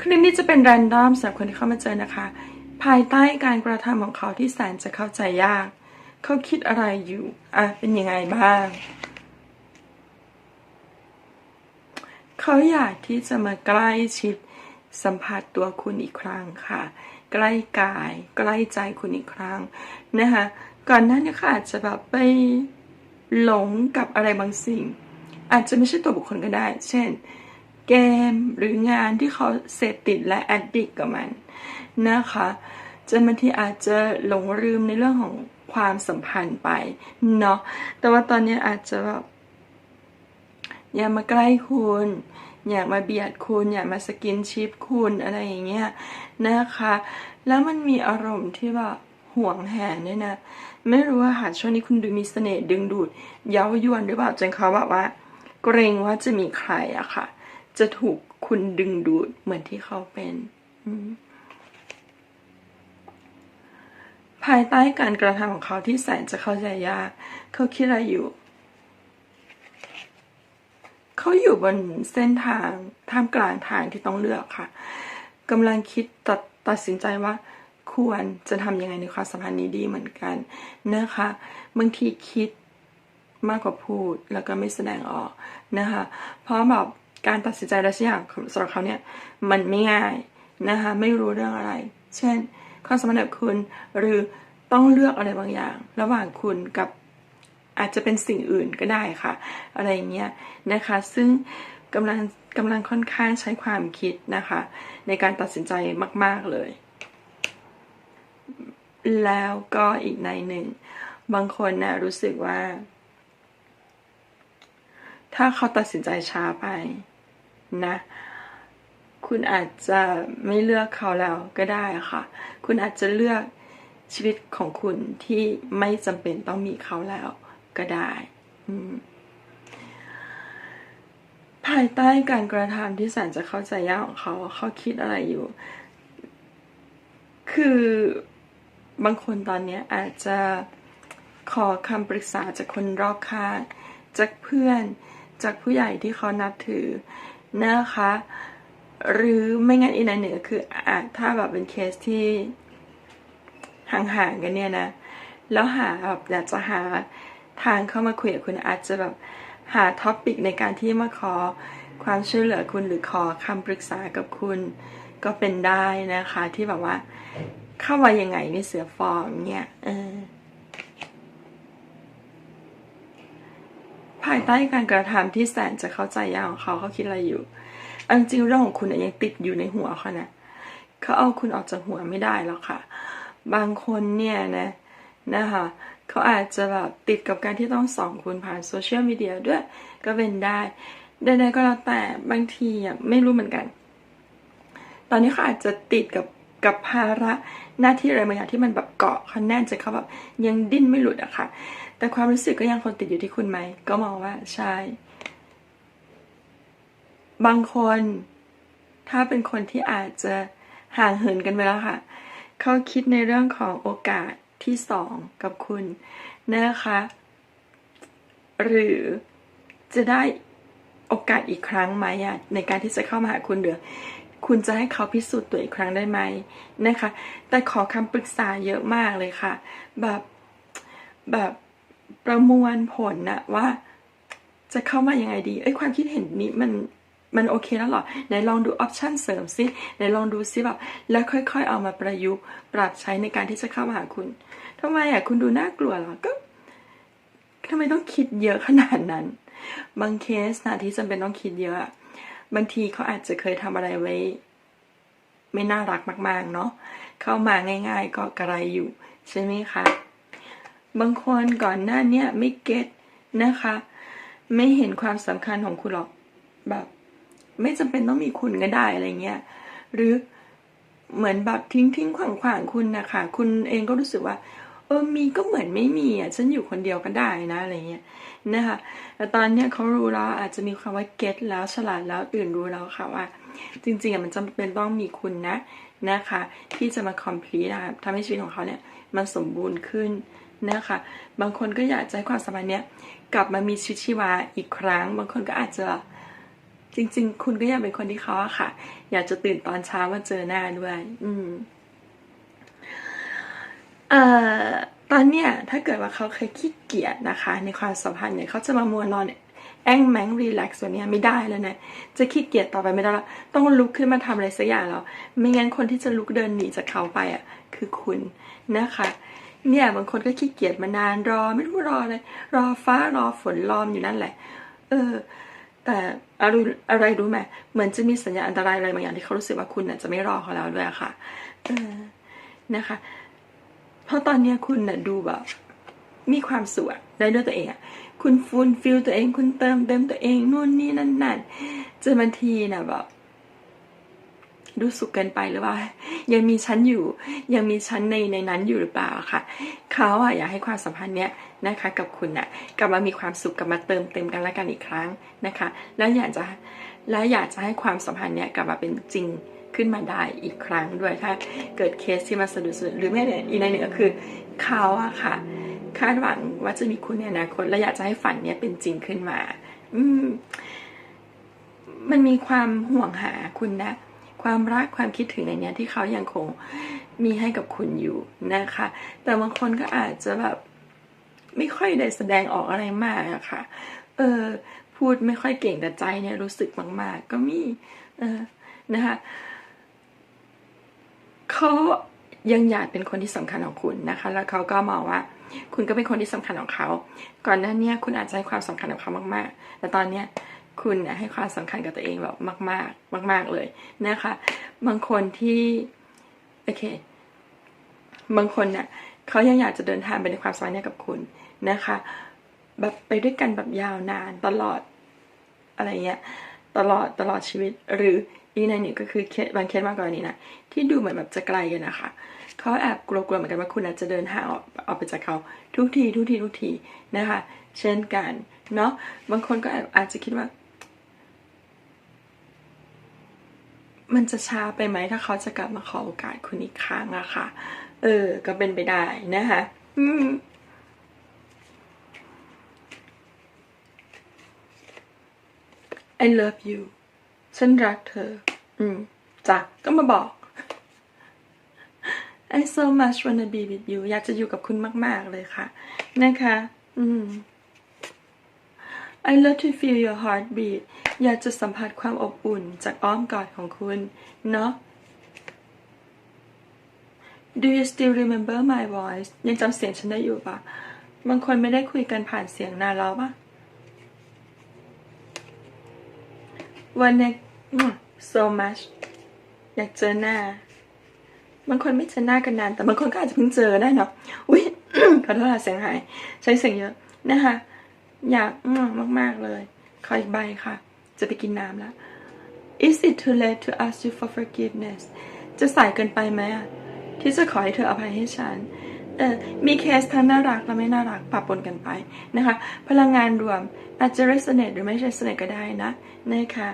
คลิปนี้จะเป็น r รนดอมสำหรับคนที่เข้ามาเจอนะคะ ภายใต้การกระทำของเขาที่แสนจะเข้าใจยาก เขาคิดอะไรอยู่ อะ เป็นยังไงบ้าง เขาอยากที่จะมาใกล้ชิดสัมผัสตัวคุณอีกครั้งค่ะ ใกล้กาย ใกล้ใจคุณอีกครั้งนะคะ ก่อนหน้านี้ค่ะอาจจะแบบไปหลงกับอะไรบางสิ่ง อาจจะไม่ใช่ตัวบุคคลก็ได้ เช่น เกมหรืองานที่เขาเสพติดและแอดดิกกับมันนะคะจนบางทีอาจจะหลงลืมในเรื่องของความสัมพันธ์ไปเนาะแต่ว่าตอนนี้อาจจะแบบอยากมาใกล้คุณอยากมาเบียดคุณอยากมาสกินชิปคุณอะไรอย่างเงี้ยนะคะ แล้วมันมีอารมณ์ที่แบบห่วงแหนด้วยนะ ไม่รู้ว่าหาช่วงนี้คุณดูมีเสน่ห์ดึงดูด เย้ายวนหรือเปล่าจนเขาแบบว่า เกรงว่าจะมีใครอะค่ะ จะถูกคุณดึงดูดเหมือนที่เขาเป็นภายใต้การกระทำของเขาที่แสนจะเข้าใจยาก เขาคิดอะไรอยู่ เขาอยู่บนเส้นทางท่ามกลางทางที่ต้องเลือกค่ะกำลังคิดตัดตัดสินใจว่า ควรจะทำยังไงในความสัมพันธ์นี้ดีเหมือนกันนะคะบางทีคิดมากกว่าพูดแล้วก็ไม่แสดงออกนะคะ เพราะแบบ การตัดสินใจอะไรสักอย่างสำหรับเขาเนี่ยมันไม่ง่ายนะคะไม่รู้เรื่องอะไร เช่นความสัมพันธ์กับคุณหรือต้องเลือกอะไรบางอย่าง ระหว่างคุณกับอาจจะเป็นสิ่งอื่นก็ได้ค่ะ อะไรอย่างเงี้ยนะคะ ซึ่งกำลังกำลังค่อนข้างใช้ความคิดนะคะ ในการตัดสินใจมาก ๆเลย แล้วก็อีกในหนึ่ง บางคนนะรู้สึกว่า ถ้าเขาตัดสินใจช้าไป นะ คุณอาจจะไม่เลือกเขาแล้วก็ได้ค่ะ คุณอาจจะเลือกชีวิตของคุณที่ไม่จำเป็นต้องมีเขาแล้วก็ได้ภายใต้การกระทำที่แสนจะเข้าใจยากของเขาเขาคิดอะไรอยู่ คือบางคนตอนนี้อาจจะขอคำปรึกษาจากคนรอบข้างจากเพื่อนจากผู้ใหญ่ที่เขานับถือ นะคะ หรือไม่งั้นอีกในหนึ่งก็คืออาจถ้าแบบเป็นเคสที่ห่างๆกันเนี่ยนะ แล้วหาแบบอยากจะหาทางเข้ามาคุยกับคุณอาจจะแบบหาท็อปิกในการที่มาขอความช่วยเหลือคุณหรือขอคำปรึกษากับคุณก็เป็นได้นะคะ ที่แบบว่าเข้ามายังไงในเสือฟอร์มเนี่ยเออ ภายใต้การกระทำที่แสนจะเข้าใจยากของเขาเขาคิดอะไรอยู่อันจริงเรื่องของคุณยังติดอยู่ในหัวเขานะเขาเอาคุณออกจากหัวไม่ได้หรอกค่ะ บางคนเนี่ยนะนะคะเขาอาจจะแบบติดกับการที่ต้องส่องคุณผ่านโซเชียลมีเดียด้วยก็เป็นได้ใดๆก็แล้วแต่บางทีอะไม่รู้เหมือนกัน ตอนนี้เขาอาจจะติดกับ กับภาระหน้าที่อะไรบางอย่างที่มันแบบเกาะเขาแน่นจนเขาแบบยังดิ้นไม่หลุดอะค่ะ แต่ความรู้สึกก็ยังคงติดอยู่ที่คุณไหม ก็มองว่าใช่ บางคน ถ้าเป็นคนที่อาจจะห่างเหินกันไปแล้วค่ะ เขาคิดในเรื่องของโอกาสที่สองกับคุณนะคะ หรือจะได้โอกาสอีกครั้งไหมในการที่จะเข้ามาหาคุณหรือ คุณจะให้เขาพิสูจน์ตัวอีกครั้งได้ไหมนะคะ แต่ขอคำปรึกษาเยอะมากเลยค่ะ แบบแบบประมวลผลนะว่า จะเข้ามายังไงดี เอ้ยความคิดเห็นนี้มันมันโอเคแล้วหรอไหนลองดูออปชันเสริมซิไหนลองดูซิแบบแล้วค่อย ๆ เอามาประยุกต์ปรับใช้ในการที่จะเข้ามาหาคุณทำไมอะคุณดูน่ากลัวเหรอก็ทำไมต้องคิดเยอะขนาดนั้น บางเคสนะที่จำเป็นต้องคิดเยอะ บางทีเขาอาจจะเคยทำอะไรไว้ ไม่น่ารักมาก ๆ เนาะเข้ามาง่าย ๆ ก็กระไรอยู่ ใช่ไหมคะ บางคนก่อนหน้านี้ไม่เก็ตนะคะ ไม่เห็นความสำคัญของคุณหรอกแบบ ไม่จำเป็นต้องมีคุณก็ได้อะไรเงี้ยหรือเหมือนแบบทิ้งทิ้งขวางขวางคุณนะคะคุณเองก็รู้สึกว่า เออมีก็เหมือนไม่มีอะฉันอยู่คนเดียวก็ได้นะอะไรเงี้ย นะคะแต่ตอนเนี้ยเขารู้แล้วอาจจะมีความว่าเก็ตแล้วฉลาดแล้วตื่นรู้แล้วค่ะว่า จริงๆมันจำเป็นต้องมีคุณนะนะคะ ที่จะมาคอมพลีนะคะทำให้ชีวิตของเขาเนี่ยมันสมบูรณ์ขึ้นนะคะ บางคนก็อยากจะให้ความสัมพันธ์เนี้ยกลับมามีชีวิตชีวาอีกครั้ง บางคนก็อาจจะจริง ๆ คุณก็อยากเป็นคนที่เขาอะค่ะ อยากจะตื่นตอนเช้ามาเจอหน้าด้วย อืม เอ่อ ตอนเนี้ยถ้าเกิดว่าเขาเคยขี้เกียจนะคะ ในความสัมพันธ์เนี่ยเขาจะมามัวนอนแองแมงรีแลกซ์แบบเนี้ยไม่ได้แล้วนะจะขี้เกียจต่อไปไม่ได้แล้วต้องลุกขึ้นมาทำอะไรสักอย่างแล้วไม่งั้นคนที่จะลุกเดินหนีจากเขาไปอะคือคุณนะคะเนี่ยบางคนก็ขี้เกียจมานานรอไม่รู้รออะไรรอฟ้ารอฝนรอมอยู่นั่นแหละ เออ แต่อะไรอะไรรู้ไหมเหมือนจะมีสัญญาณอันตรายอะไรบางอย่างที่เขารู้สึกว่าคุณน่ะจะไม่รอเขาแล้วด้วยค่ะ เออนะคะ เพราะตอนเนี้ยคุณน่ะดูแบบมีความสุขได้ด้วยตัวเองอะคุณฟูลฟิลตัวเอง คุณเติมเต็มตัวเองนู่นนี่นั่นนั่นจนบางทีน่ะแบบดูสุขเกินไปหรือว่า ยังมีชั้นอยู่ ยังมีชั้นในในนั้นอยู่หรือเปล่าค่ะ เขาอะอยากให้ความสัมพันธ์เนี้ยนะคะ กับคุณน่ะกลับมามีความสุขกลับมาเติมเต็มกันและกันอีกครั้งนะคะ แล้วอยากจะและอยากจะให้ความสัมพันธ์เนี้ยกลับมาเป็นจริง ขึ้นมาได้อีกครั้งด้วยถ้าเกิดเคสที่มาสะดุดสุดหรือแม้แต่อีกในหนึ่งก็คือเขาอะค่ะ คาดหวังว่าจะมีคุณในอนาคตและอยากจะให้ฝันเนี้ยเป็นจริงขึ้นมา อืม มันมีความห่วงหาคุณนะ ความรักความคิดถึงในเนี้ยที่เขายังคงมีให้กับคุณอยู่นะคะ แต่บางคนก็อาจจะแบบไม่ค่อยได้แสดงออกอะไรมากอะค่ะ เออ พูดไม่ค่อยเก่งแต่ใจเนี่ยรู้สึกมาก ๆ ก็มี เออนะคะ เขายังอยากเป็นคนที่สำคัญของคุณนะคะ แล้วเขาก็มองว่า คุณก็เป็นคนที่สำคัญของเขา ก่อนหน้านี้คุณอาจจะให้ความสำคัญกับเขามาก ๆ แต่ตอนเนี้ยคุณน่ะให้ความสำคัญกับตัวเองแบบมาก ๆ มาก ๆเลยนะคะ บางคนที่โอเค บางคนเน่ะเขายังอยากจะเดินทางไปในความสัมพันธ์นี้กับคุณนะคะ แบบไปด้วยกันแบบยาวนานตลอดอะไรเงี้ยตลอดตลอดชีวิตหรือ อีกในนึ่ก็คือเคสบางเคสมากกว่านี้นะที่ดูเหมือนแบบจะไกลกันนะคะเขาแอบกลัวๆเหมือนกันว่าคุณอาจจะเดินห่างออกออกไปจากเขาทุกทีทุกทีทุกทีนะคะ เช่นกันเนาะบางคนก็อาจจะคิดว่า มันจะช้าไปไหมถ้าเขาจะกลับมาขอโอกาสคุณอีกครั้งอะค่ะ เออ ก็เป็นไปได้นะคะอืม I love you ฉันรักเธอ อืมจ้ะก็มาบอก I so much wanna be with you อยากจะอยู่กับคุณมาก ๆ เลยค่ะ นะคะ อืม I love to feel your heartbeat อยากจะสัมผัสความอบอุ่นจากอ้อมกอดของคุณ เนาะ Do you still remember my voice ยังจำเสียงฉันได้อยู่ปะบางคนไม่ได้คุยกันผ่านเสียงนานแล้วปะวันนี้ so much อยากเจอหน้า บางคนไม่เจอหน้ากันนาน แต่บางคนก็อาจจะเพิ่งเจอได้เนาะอุ้ยขอโทษค่ะเสียงหาย ใช้เสียงเยอะนะคะ อยากอืมมากๆเลย ขออีกใบค่ะ จะไปกินน้ำแล้ว Is it too late to ask you for forgiveness จะสายเกินไปไหมอะที่จะขอให้เธออภัยให้ฉันเออมีเคสทั้งน่ารักและไม่น่ารักปะปนกันไปนะคะ พลังงานรวมอาจจะ resonate หรือไม่ resonate ก็ได้นะนะคะ